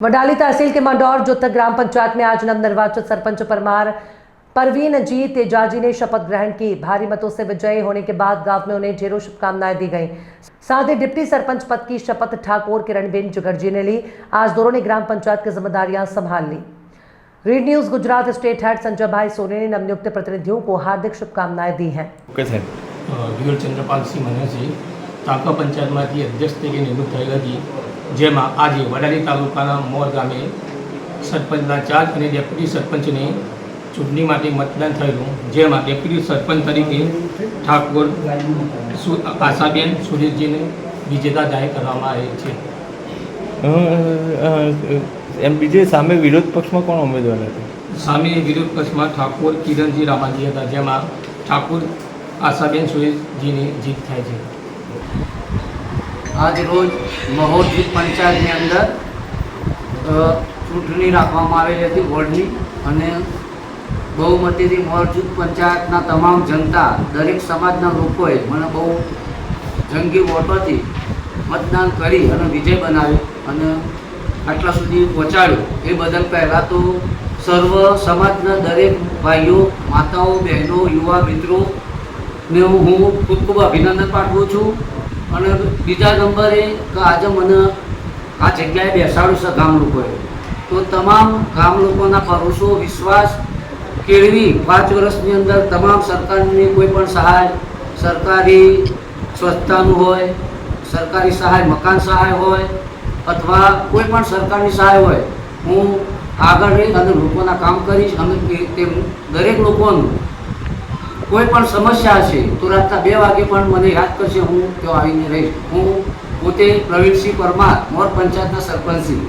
वडाली तहसील के मंडौर जोतक ग्राम पंचायत में आज नवनिर्वाचित सरपंच परमार परवीन जी तेजाजी ने शपथ ग्रहण की भारी मतों से विजयी होने के बाद गांव में उन्हें ढेरों शुभकामनाएं दी गईं साथ ही डिप्टी सरपंच पद की शपथ ठाकुर किरणबेन जुगर्जी ने ली आज दोनों ने ग्राम पंचायत की जिम्मेदारियां संभाल ली read news Gujarat state head Sanjay bhai Soni ने नवनियुक्त प्रतिनिधियों को हार्दिक शुभकामनाएं दी हैं ઓકે સાહેબ વિયોલ ચંદ્રપાલસિંહ મનહરસિંહ તાલુકા પંચાયતમાંથી અધ્યક્ષ તરીકે નિમણૂક થઈ હતી જેમાં આજે વડાલી તાલુકાના મોર ગામે સરપંચના ચાર અને ડેપ્યુટી સરપંચને ચૂંટણી માટે મતદાન થયેલું જેમાં ડેપ્યુટી સરપંચ તરીકે ઠાકોર આશાબેન સુરેશજીને વિજેતા જાહેર કરવામાં આવેલ છે. એમ બીજે સામે વિરોધ પક્ષમાં કોણ ઉમેદવાર હતા? સામે વિરોધ પક્ષમાં ઠાકોર કિરણજી રામાજી હતા જેમાં ઠાકોર આશાબેન સુરેશજીની જીત થાય છે. આજ રોજ મહોર પંચાયતની અંદર ચૂંટણી રાખવામાં આવેલી હતી વોર્ડની અને બહુમતીથી મોરજૂથ પંચાયતના તમામ જનતા, દરેક સમાજના લોકોએ મને બહુ જંગી વોટોથી મતદાન કરી અને વિજય બનાવ્યો અને આટલા સુધી પહોંચાડ્યો. એ બદલ પહેલાં તો સર્વ સમાજના દરેક ભાઈઓ, માતાઓ, બહેનો, યુવા મિત્રો ને હું ખૂબ ખૂબ અભિનંદન પાઠવું છું. અને બીજા નંબરે કે આજે મને આ જગ્યાએ બેસાડ્યું છે ગામ લોકોએ. તો તમામ ગામ લોકોના ભરોસો, વિશ્વાસ કેળવી પાંચ વર્ષની અંદર તમામ સરકારની કોઈ પણ સહાય, સરકારી સ્વચ્છતાનું હોય, સરકારી સહાય, મકાન સહાય હોય અથવા કોઈ પણ સરકારની સહાય હોય, હું આગળ રહી અને લોકોના કામ કરીશ અને તે- તે દરેક લોકોનું કોઈ પણ સમસ્યા હશે તો રાતના બે વાગે પણ મને યાદ કરશે હું ત્યાં આવીને રહીશ. હું પોતે પ્રવીણસિંહ પરમાર, મોર પંચાયતના સરપંચસિંહ